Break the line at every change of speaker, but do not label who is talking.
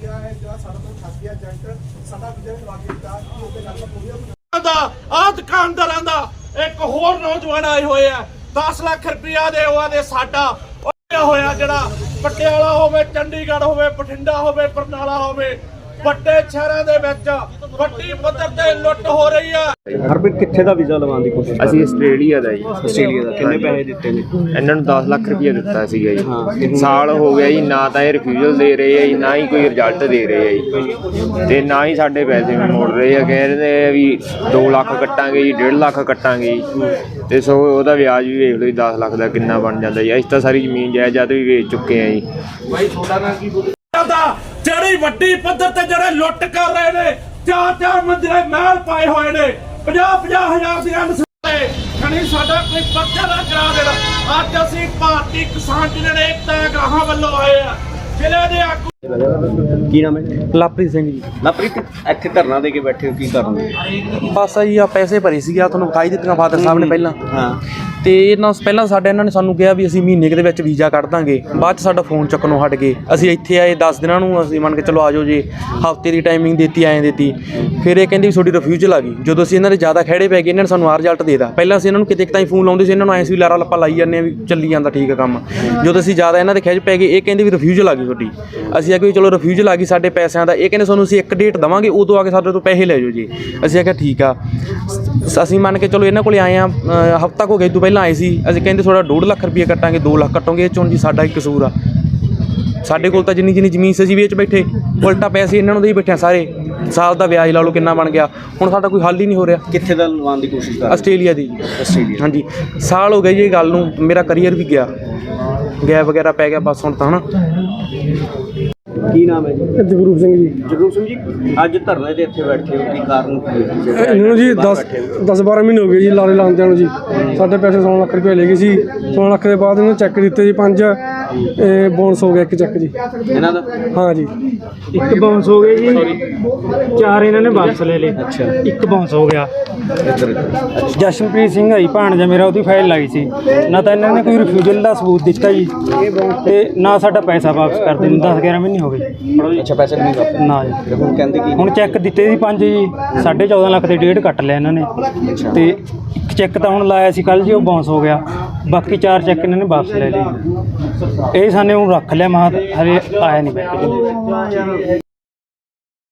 ਕੀ ਆ ਇਹ ਜਿਹੜਾ ਸਾਡਾ ਤੋਂ ਠੱਗ ਏਜੰਟ ਸਾਡਾ ਵੀਜ਼ਾ ਲਵਾ ਕੇ ਕਿ ਉਹਦੇ ਨਾਲ ਪੂਰੀ
ਦਾ ਆ ਦੁਕਾਨਦਾਰਾਂ ਦਾ ਇੱਕ ਹੋਰ ਨੌਜਵਾਨ ਆਏ ਹੋਏ ਆ। 10 ਲੱਖ ਰੁਪਇਆ ਦੇ ਉਹਨਾਂ ਦੇ ਸਾਡਾ। ਹੋਇਆ ਜਿਹੜਾ ਪਟਿਆਲਾ ਹੋਵੇ, ਚੰਡੀਗੜ੍ਹ ਹੋਵੇ, ਬਠਿੰਡਾ ਹੋਵੇ, ਬਰਨਾਲਾ ਹੋਵੇ। ਵੱਡੇ ਸ਼ਹਿਰਾਂ ਦੇ ਵਿੱਚ ਵੱਡੀ ਪੱਧਰ ਤੇ ਲੁੱਟ ਹੋ ਰਹੀ ਆ।
ਹਰਪ੍ਰੀਤ ਕਿੱਥੇ ਦਾ ਵੀਜ਼ਾ ਲਵਾਉਣ ਦੀ ਕੋਸ਼ਿਸ਼
ਅਸੀਂ ਆਸਟ੍ਰੇਲੀਆ ਦਾ ਜੀ।
ਆਸਟ੍ਰੇਲੀਆ ਦਾ। ਕਿੰਨੇ ਪੈਸੇ ਦਿੱਤੇ ਨੇ?
ਇਹਨਾਂ ਨੂੰ 10 ਲੱਖ ਰੁਪਏ ਦਿੱਤਾ ਸੀਗਾ। ਜੀ। ਸਾਲ ਹੋ ਗਿਆ ਜੀ ਨਾ ਤਾਂ ਇਹ ਰਿਫਿਊਜ਼ਲ ਦੇ ਰਹੇ ਆ ਜੀ ਨਾ ਹੀ ਕੋਈ ਰਿਜ਼ਲਟ ਦੇ ਰਹੇ ਆ ਜੀ। ਤੇ ਨਾ ਹੀ ਸਾਡੇ ਪੈਸੇ ਵੀ ਮੋੜ ਰਹੇ ਆ। ਕਹਿੰਦੇ ਆ ਵੀ 2 ਲੱਖ ਕੱਟਾਂਗੇ ਜੀ 1.5 ਲੱਖ ਕੱਟਾਂਗੇ ਜੀ। ਤੇ ਸੋ ਉਹਦਾ ਵਿਆਜ ਵੀ ਵੇਖ ਲਓ ਜੀ 10 ਲੱਖ ਦਾ ਕਿੰਨਾ ਬਣ ਜਾਂਦਾ ਜੀ। ਅਸੀਂ ਤਾਂ ਸਾਰੀ ਜ਼ਮੀਨ ਜਾਇਦਾਦ ਵੀ ਵੇਚ ਚੁੱਕੇ ਆ ਜੀ।
ਦਾ ਜਿਹੜੀ ਵੱਡੀ ਪੱਧਰ ਤੇ ਜਿਹੜੇ ਲੁੱਟ ਕਰ ਰਹੇ ਨੇ ਚਾਰ ਚਾਰ ਮੰਜ਼ਿਲੇ ਮਹਿਲ ਪਾਏ ਹੋਏ ਨੇ। 50 50 ਹਜ਼ਾਰ ਦੀਆਂ ਨਸਲੇ ਖਣੀ ਸਾਡਾ ਕੋਈ ਪਰਚਾ ਨਾ ਕਰਾ ਦੇਣਾ। ਅੱਜ ਅਸੀਂ ਭਾਰਤੀ ਕਿਸਾਨ ਯੂਨੀਅਨ ਏਕਤਾ ਗ੍ਰਾਹਾਂ ਵੱਲੋਂ ਆਏ ਆ ਜ਼ਿਲ੍ਹੇ ਦੇ ਆਗੂ
ਕੀ ਨਾਮ ਹੈ
ਲਵਪ੍ਰੀਤ ਸਿੰਘ ਜੀ।
ਲਵਪ੍ਰੀਤ ਇੱਥੇ ਧਰਨਾ ਦੇ ਕੇ ਬੈਠੇ ਹੋ ਕੀ ਕਰੋਗੇ
ਬਸ ਆ ਜੀ ਆ ਪੈਸੇ ਭਰੇ ਸੀਗੇ ਆ ਤੁਹਾਨੂੰ ਵਿਖਾਈ ਦਿੱਤੀਆਂ ਫਾਦਰ ਸਾਹਿਬ ਨੇ ਪਹਿਲਾਂ।
ਹਾਂ।
ਤੇ ਇਹਨਾਂ ਪਹਿਲਾਂ ਸਾਡੇ ਇਹਨਾਂ ਨੇ ਸਾਨੂੰ ਕਿਹਾ ਵੀ ਅਸੀਂ ਮਹੀਨੇ ਕੁ ਦੇ ਵਿੱਚ ਵੀਜ਼ਾ ਕੱਢ ਦਾਂਗੇ। ਬਾਅਦ ਚ ਸਾਡਾ ਫੋਨ ਚੱਕਣੋਂ ਹਟ ਗਏ। ਅਸੀਂ ਇੱਥੇ ਆਏ 10 ਦਿਨਾਂ ਨੂੰ ਅਸੀਂ ਮੰਨ ਕੇ ਚਲੋ ਆਜੋ ਜੀ। ਹਫ਼ਤੇ ਦੀ ਟਾਈਮਿੰਗ ਦਿੱਤੀ, ਐਂ ਦਿੱਤੀ। ਫਿਰ ਇਹ ਕਹਿੰਦੇ ਵੀ ਤੁਹਾਡੀ ਰਿਫਿਊਜ਼ਲ ਆ ਗਈ। ਜਦੋਂ ਅਸੀਂ ਇਹਨਾਂ ਦੇ ਜ਼ਿਆਦਾ ਖੜੇ ਪੈ ਗਏ, ਇਹਨਾਂ ਨੇ ਸਾਨੂੰ ਆ ਰਿਜ਼ਲਟ ਦੇਦਾ ਪਹਿਲਾਂ ਅਸੀਂ ਇਹਨਾਂ ਨੂੰ ਕਿਤੇ ਕਿਤੇ ਫੋਨ ਲਾਉਂਦੇ ਸੀ, ਇਹਨਾਂ ਨੂੰ ਐਂ ਸੀ ਵੀ ਲਾਰਾ ਲੱਪਾ ਲਾਈ ਜਾਂਦੇ ਆ ਵੀ ਚੱਲੀ ਜਾਂਦਾ ਠੀਕ ਆ ਕੰਮ। ਜਦੋਂ ਅਸੀਂ ਜ਼ਿਆਦਾ ਇਹਨਾਂ ਦੇ ਖਿੱਚ ਪੈ ਗਏ, ਇਹ ਕਹਿੰਦੇ ਵੀ ਰਿਫਿਊਜ਼ਲ ਆ ਗਈ ਤੁਹਾਡੀ। ਅਸੀਂ ਆਖਿਆ ਵੀ ਚਲੋ ਰਿਫਿਊਜ਼ਲ ਆ ਗਈ ਸਾਡੇ ਪੈਸਿਆਂ ਦਾ। ਇਹ ਕਹਿੰਦੇ ਸਾਨੂੰ ਅਸੀਂ ਇੱਕ ਡੇਟ ਦਵਾਂਗੇ, ਉਦੋਂ ਆ ਕੇ ਸਾਡੇ ਤੋਂ ਪੈਸੇ ਲੈ ਜਾਓ ਜੀ। ਅਸੀਂ ਆਖਿਆ ਠੀਕ ਆ। ਅਸੀਂ ਮੰਨ ਕੇ ਚਲੋ ਇਹਨਾਂ ਕੋਲੇ ਆਏ ਆ ਹਫਤਾ ਕੋ ਗਏ ਤੋਂ ਪਹਿਲਾਂ ਆਏ ਸੀ। ਅਸੀਂ ਕਹਿੰਦੇ ਤੁਹਾਡਾ 2 ਲੱਖ ਰੁਪਏ ਕੱਟਾਂਗੇ 2 ਲੱਖ ਕੱਟੋਗੇ ਇਹ ਚੋਂ ਜੀ ਸਾਡਾ ਹੀ ਕਸੂਰ ਆ। ਸਾਡੇ ਕੋਲ ਤਾਂ ਜਿੰਨੀ ਜਿੰਨੀ ਜ਼ਮੀਨ ਸੀ ਅਸੀਂ ਵੇਚ ਬੈਠੇ। ਉਲਟਾ ਪੈਸੇ ਇਹਨਾਂ ਨੂੰ ਦੇ ਬੈਠੇ ਸਾਰੇ। ਸਾਲ ਦਾ ਵਿਆਜ ਲਾ ਲਓ ਕਿੰਨਾ ਬਣ ਗਿਆ। ਹੁਣ ਸਾਡਾ ਕੋਈ ਹੱਲ ਹੀ ਨਹੀਂ ਹੋ ਰਿਹਾ।
ਕਿੱਥੇ ਦਾ ਲਵਾਉਣ ਦੀ ਕੋਸ਼ਿਸ਼ ਕਰ ਰਹੇ
ਆਸਟ੍ਰੇਲੀਆ ਦੀ।
ਆਸਟ੍ਰੇਲੀਆ।
ਹਾਂਜੀ। ਸਾਲ ਹੋ ਗਏ ਜੀ ਇਹ ਗੱਲ ਨੂੰ। ਮੇਰਾ ਕਰੀਅਰ ਵੀ ਗਿਆ। ਗੈਪ ਵਗੈਰਾ ਪੈ ਗਿਆ ਬਸ ਹੁਣ ਤਾਂ ਹਨਾ।
ਕੀ ਨਾਮ ਹੈ ਜੀ?
ਜਗਰੂਪ ਸਿੰਘ ਜੀ।
ਜਗਰੂਪ ਸਿੰਘ ਜੀ ਅੱਜ ਧਰਨੇ ਤੇ ਇੱਥੇ ਬੈਠੇ ਹੋ ਕੀ ਕਾਰਨ ਕੀ ਹੈ?
ਇਹਨਾਂ ਜੀ
ਬਾਹਰ
10
ਬੈਠੇ ਹੋ?
10 12 ਮਹੀਨੇ ਹੋ ਗਏ ਜੀ ਲਾਰੇ ਲਾਉਂਦਿਆਂ ਨੂੰ ਜੀ। ਸਾਡੇ ਪੈਸੇ 16 ਲੱਖ ਰੁਪਏ ਲੈ ਗਏ ਸੀ। 16 ਲੱਖ ਦੇ ਬਾਅਦ ਇਹਨੂੰ ਚੈੱਕ ਦਿੱਤੇ ਜੀ ਪੰਜ ਇਹ ਬੋਨਸ ਹੋ ਗਿਆ ਇੱਕ ਚੈੱਕ ਜੀ।
ਇਹਨਾਂ ਦਾ?
ਹਾਂ ਜੀ।
ਇੱਕ ਬਾਉਂਸ ਹੋ ਗਏ ਜੀ। ਚਾਰ ਇਹਨਾਂ ਨੇ ਵਾਪਸ ਲੈ ਲਏ।
ਅੱਛਾ।
ਇੱਕ ਬਾਉਂਸ ਹੋ ਗਿਆ।
ਇੱਧਰ
ਜਸ਼ਨਪ੍ਰੀਤ ਸਿੰਘ ਆਈ ਭਾਣਜਾ ਮੇਰਾ ਉਹਦੀ ਫਾਈਲ ਲਾਈ ਸੀ। ਨਾ ਤਾਂ ਇਹਨਾਂ ਨੇ ਕੋਈ ਰਿਫਿਊਜ਼ਲ ਦਾ ਸਬੂਤ ਦਿੱਤਾ ਜੀ। ਤੇ ਨਾ ਸਾਡਾ ਪੈਸਾ ਵਾਪਸ ਕਰਦੇ ਨੂੰ 10 11 ਮਹੀਨੇ ਹੋ ਗਏ।
ਅੱਛਾ ਪੈਸੇ ਨਹੀਂ ਵਾਪਸ।
ਨਾ ਜੀ।
ਹੁਣ ਕਹਿੰਦੇ ਕੀ?
ਹੁਣ ਚੈੱਕ ਦਿੱਤੇ ਸੀ ਪੰਜ ਜੀ। 14.5 ਲੱਖ ਦੇ ਡੇਢ ਕੱਟ ਲਿਆ ਇਹਨਾਂ ਨੇ। ਤੇ ਇੱਕ ਚੈੱਕ ਤਾਂ ਹੁਣ ਲਾਇਆ ਸੀ ਕੱਲ ਜੀ ਉਹ ਬਾਉਂਸ ਹੋ ਗਿਆ। ਬਾਕੀ ਚਾਰ ਚੈੱਕ ਇਹਨਾਂ ਨੇ ਵਾਪਸ ਲੈ ਲਏ। ਇਹ ਸਾਨੇ ਹੁਣ ਰੱਖ ਲਿਆ ਮਹਾ ਹਰੇ ਆਇਆ ਨਹੀਂ ਬੈਠ।